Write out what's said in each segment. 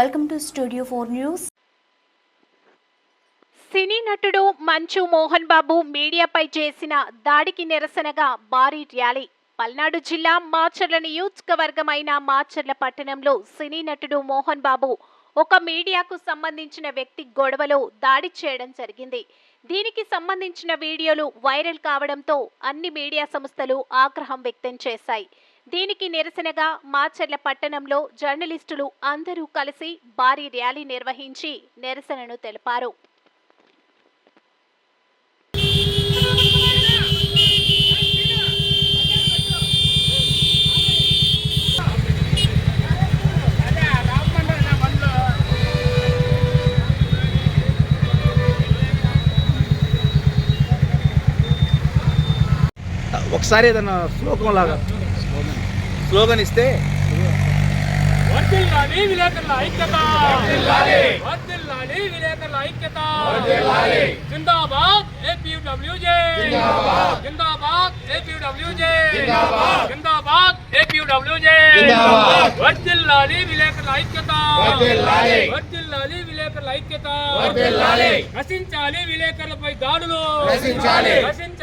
Welcome to studio four news సినీ నటుడు మంచు మోహన్ బాబు మీడియాపై చేసిన దాడికి నిరసనగా భారీ ర్యాలీ. పల్నాడు జిల్లా మాచర్ల నియోజకవర్గమైన మాచర్ల పట్టణంలో సినీ నటుడు మోహన్ బాబు ఒక మీడియాకు సంబంధించిన వ్యక్తి గొడవలో దాడి చేయడం జరిగింది. దీనికి సంబంధించిన వీడియోలు వైరల్ కావడంతో అన్ని మీడియా సంస్థలు ఆగ్రహం వ్యక్తం చేశాయి. దీనికి నిరసనగా మాచర్ల పట్టణంలో జర్నలిస్టులు అందరూ కలిసి భారీ ర్యాలీ నిర్వహించి నిరసనను తెలిపారు. ఒకసారి ఏదైనా శ్లోకం లాగా. స్లోగన్ ఇస్తే వర్ధిల్లాలి విలేకరుల ఐక్యత. వర్ధిల్లాలి. విలేకరుల ఐక్యత. జిందాబాద్ ఏపీడబ్ల్యూజే. జిందాబాద్. ఏపీడబ్ల్యూజే. జిందాబాద్. ఏపీడబ్ల్యూజే. వర్ధిల్లాలి విలేకరుల ఐక్యత. వర్ధిల్లాలి. విలేకరుల ఐక్యత. నశించాలి విలేకరులపై దాడులు. నశించాలి.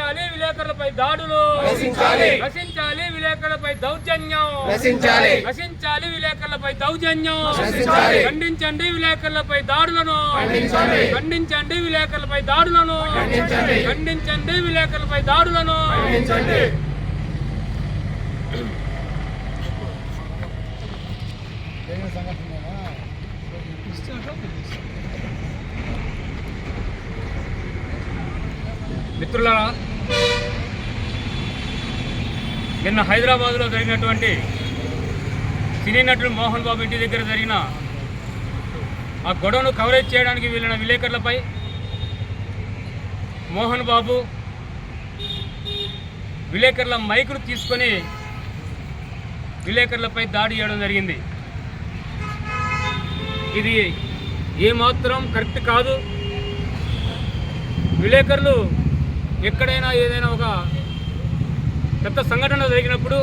నశించాలి విలేకరులపై దాడులు నశించాలి. నశించాలి విలేకరులపై దౌర్జన్యం నశించాలి. నశించాలి విలేకరులపై దౌర్జన్యం నశించాలి. ఖండించండి విలేకరులపై దాడులను ఖండించండి. ఖండించండి విలేకరులపై దాడులను ఖండించండి. ఖండించండి విలేకరులపై దాడులను ఖండించండి. మిత్రులారా నిన్న హైదరాబాద్లో జరిగినటువంటి సినీ నటుడు మోహన్ బాబు ఇంటి దగ్గర జరిగిన ఆ గొడవను కవరేజ్ చేయడానికి వెళ్ళిన విలేకరులపై మోహన్ బాబు విలేకరుల మైకును తీసుకొని విలేకరులపై దాడి చేయడం జరిగింది. ఇది ఏమాత్రం కరెక్ట్ కాదు. విలేకరులు ఎక్కడైనా ఏదైనా ఒక పెద్ద సంఘటన జరిగినప్పుడు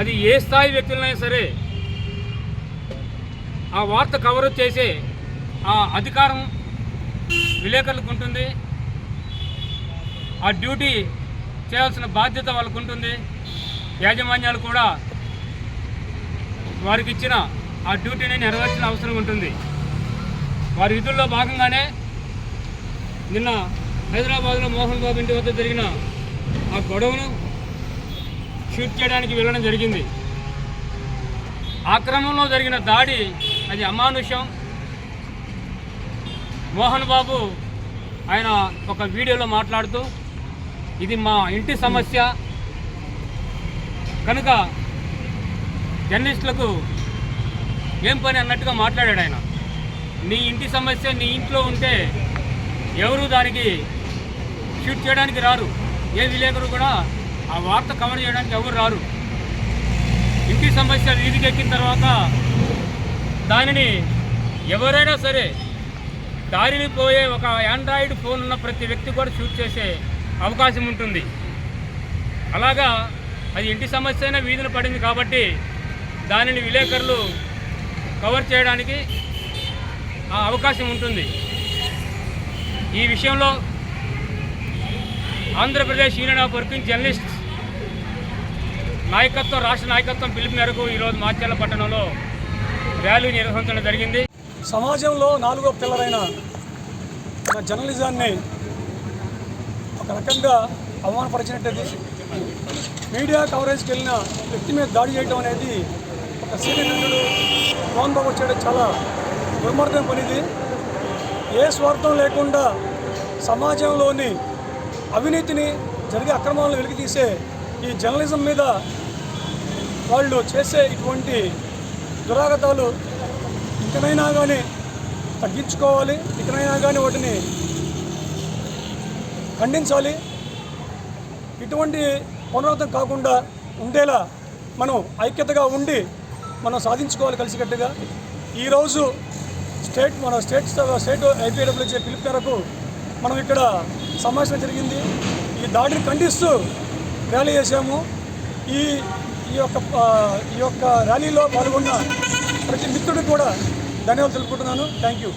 అది ఏ స్థాయి వ్యక్తులైనా సరే ఆ వార్త కవర్ చేసే ఆ అధికారం విలేకరులకు ఉంటుంది. ఆ డ్యూటీ చేయాల్సిన బాధ్యత వాళ్ళకు ఉంటుంది. యాజమాన్యాలు కూడా వారికి ఇచ్చిన ఆ డ్యూటీని నెరవేర్చిన అవసరం ఉంటుంది. వారి విధుల్లో భాగంగానే నిన్న హైదరాబాద్లో మోహన్ బాబు ఇంటి వద్ద జరిగిన ఆ గొడవను షూట్ చేయడానికి వెళ్ళడం జరిగింది. ఆ క్రమంలో జరిగిన దాడి అది అమానుష్యం మోహన్ బాబు ఆయన ఒక వీడియోలో మాట్లాడుతూ ఇది మా ఇంటి సమస్య. కనుక జర్నలిస్టులకు ఏం పని అన్నట్టుగా మాట్లాడాడు ఆయన. నీ ఇంటి సమస్య నీ ఇంట్లో ఉంటే ఎవరు దానికి షూట్ చేయడానికి రారు. ఏ విలేకరు కూడా ఆ వార్త కవర్ చేయడానికి ఎవరు రారు. ఇంటి సమస్య వీధికి ఎక్కిన తర్వాత దానిని ఎవరైనా సరే దారిని పోయే ఒక ఆండ్రాయిడ్ ఫోన్ ఉన్న ప్రతి వ్యక్తి కూడా షూట్ చేసే అవకాశం ఉంటుంది. అలాగా అది ఇంటి సమస్య అయినా వీధిన పడింది కాబట్టి దానిని విలేకరులు కవర్ చేయడానికి ఆ అవకాశం ఉంటుంది. ఈ విషయంలో Andhra Pradesh union of working journalist నాయకత్వం రాష్ట్ర నాయకత్వం పిలుపు మేరకు ఈరోజు మాచర్ల పట్టణంలో ర్యాలీ నిర్వహించడం జరిగింది. సమాజంలో నాలుగో పిల్లరైన మన జర్నలిజాన్ని ఒక రకంగా అవమానపరిచినట్టు మీడియా కవరేజ్కి వెళ్ళిన వ్యక్తి మీద దాడి చేయడం అనేది ఒక సీనియర్ నటుడు మోహన్ బాబు చేయడం చాలా దుర్మార్గం పనిది. ఏ స్వార్థం లేకుండా సమాజంలోని అవినీతిని జరిగే అక్రమాలను వెలికితీసే ఈ జర్నలిజం మీద వాళ్ళు చేసే ఇటువంటి దురాగతాలు ఇకనైనా కానీ తగ్గించుకోవాలి ఇకనైనా కానీ వాటిని ఖండించాలి. ఇటువంటి పునరావృతం కాకుండా ఉండేలా మనం ఐక్యతగా ఉండి మనం సాధించుకోవాలి కలిసికట్టుగా. ఈరోజు స్టేట్ మన స్టేట్ స్టేట్ ఐపీడబ్ల్యూజే పిలుపు మేరకు మనం ఇక్కడ సమావేశం జరిగింది. ఈ దాడిని ఖండిస్తూ ర్యాలీ చేశాము. ఈ ఈ యొక్క ఈ యొక్క ర్యాలీలో పాల్గొన్న ప్రతి మిత్రుడికి కూడా ధన్యవాదాలు తెలుపుకుంటున్నాను. Thank you